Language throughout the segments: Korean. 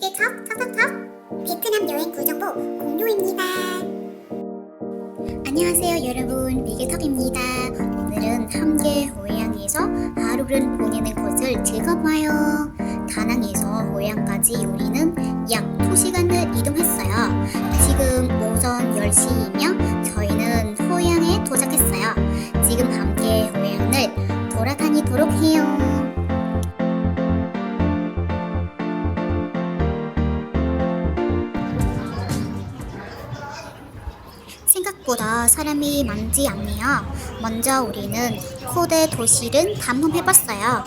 음식의 top 톱톱톱 베트남 여행 구정보 공유입니다. 안녕하세요 여러분 미개턱입니다. 오늘은 함께 호양에서 하루를 보내는 곳을 즐겨봐요. 다낭에서 호양까지 우리는 약 2시간을 이동했어요. 지금 오전 10시이며 저희는 호양에 도착했어요. 지금 함께 호양을 돌아다니도록 해요. 생각보다 사람이 많지 않네요. 먼저 우리는 코데 도시를 탐험해봤어요.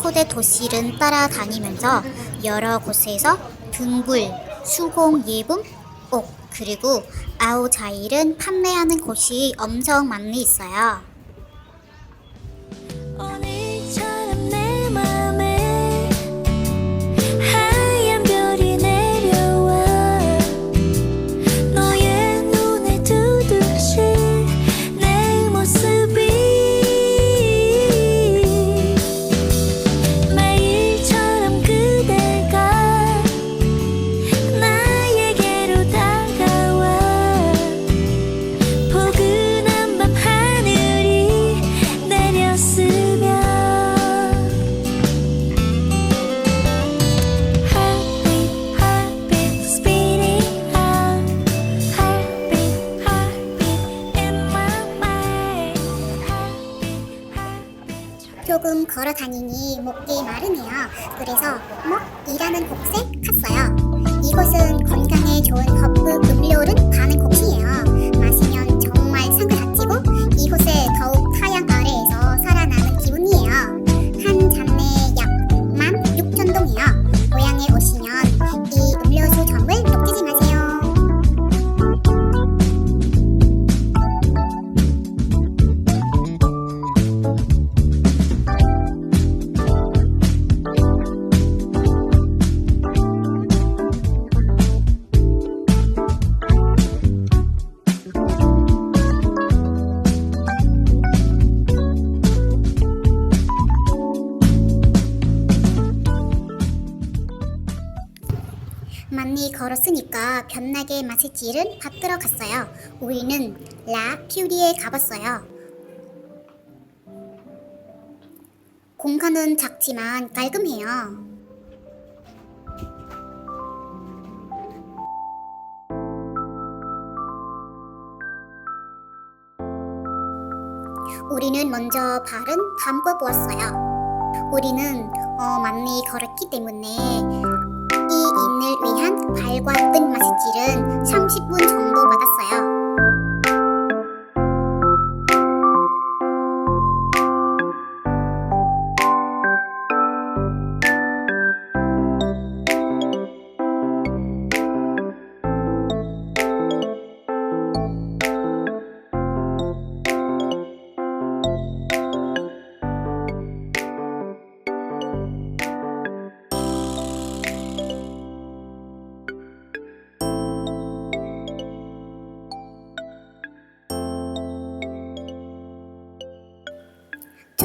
코데 도시를 따라다니면서 여러 곳에서 등불, 수공 예품, 옷, 그리고 아우자일은 판매하는 곳이 엄청 많이 있어요. 조금 걸어 다니니 목이 마르네요. 그래서 목이라는 곳에 갔어요. 이곳은 건강에 좋은 걸었으니까 변나게 마실지를 받들어 갔어요. 우리는 라 퓨리에 가봤어요. 공간은 작지만 깔끔해요. 우리는 먼저 발은 담궈 보았어요. 우리는 어, 많이 걸었기 때문에 이 인을 위한 발과 뜬 마스질은 30분 정도 받았어요.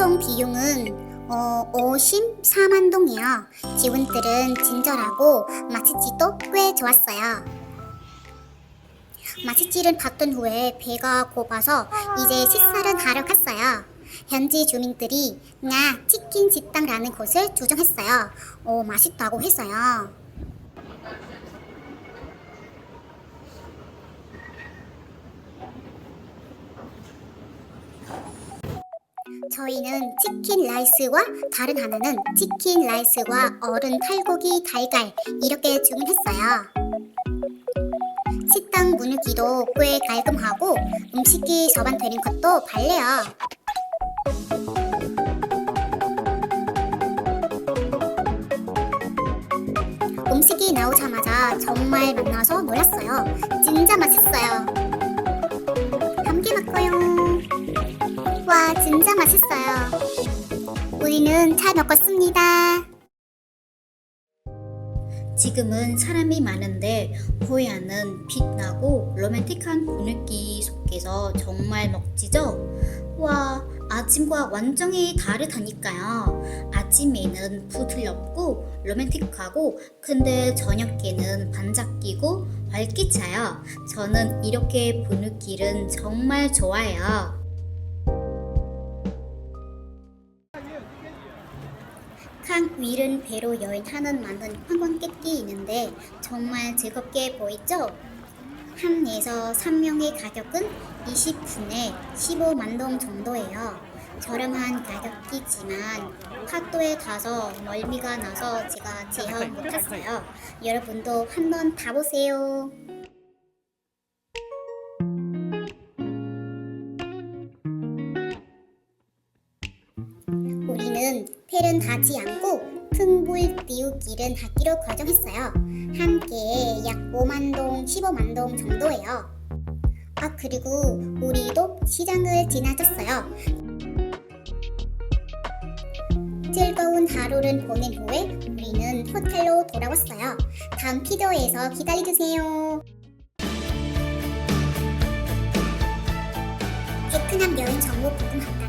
총 비용은 어, 54만 동이요. 직원들은 친절하고 맛있지도 꽤 좋았어요. 맛있지를 받던 후에 배가 고파서 이제 식사를 하러 갔어요. 현지 주민들이 나 치킨 식당라는 곳을 주정했어요. 오, 맛있다고 했어요. 저희는 치킨 라이스와 다른 하나는 치킨 라이스와 어른 칼고기 달걀 이렇게 주문했어요. 식당 분위기도 꽤 깔끔하고 음식이 접안되는 것도 발레요. 음식이 나오자마자 정말 만나서 놀았어요. 진짜 맛있어요. 와, 진짜 맛있어요. 우리는 잘 먹었습니다. 지금은 사람이 많은데 호야는 빛나고 로맨틱한 분위기 속에서 정말 멋지죠? 와 아침과 완전히 다르다니까요. 아침에는 부드럽고 로맨틱하고 근데 저녁에는 반짝 끼고 활기차요. 저는 이렇게 분위기는 정말 좋아해요. 강 위른 배로 여행하는 많은 관광객이 있는데 정말 즐겁게 보이죠? 한 에서 3명의 가격은 20분에 15만 동 정도예요. 저렴한 가격이지만 파도에 타서 멀미가 나서 제가 제한 못했어요. 여러분도 한번 타보세요. 펠은 하지 않고 풍불 띄우기를 하기로 결정했어요. 한 개에 약 5만 동, 15만 동 정도예요. 아 그리고 우리도 시장을 지나쳤어요. 즐거운 하루를 보낸 후에 우리는 호텔로 돌아왔어요. 다음 피디오에서 기다려주세요. 베트남 여행 정보 궁금합니다.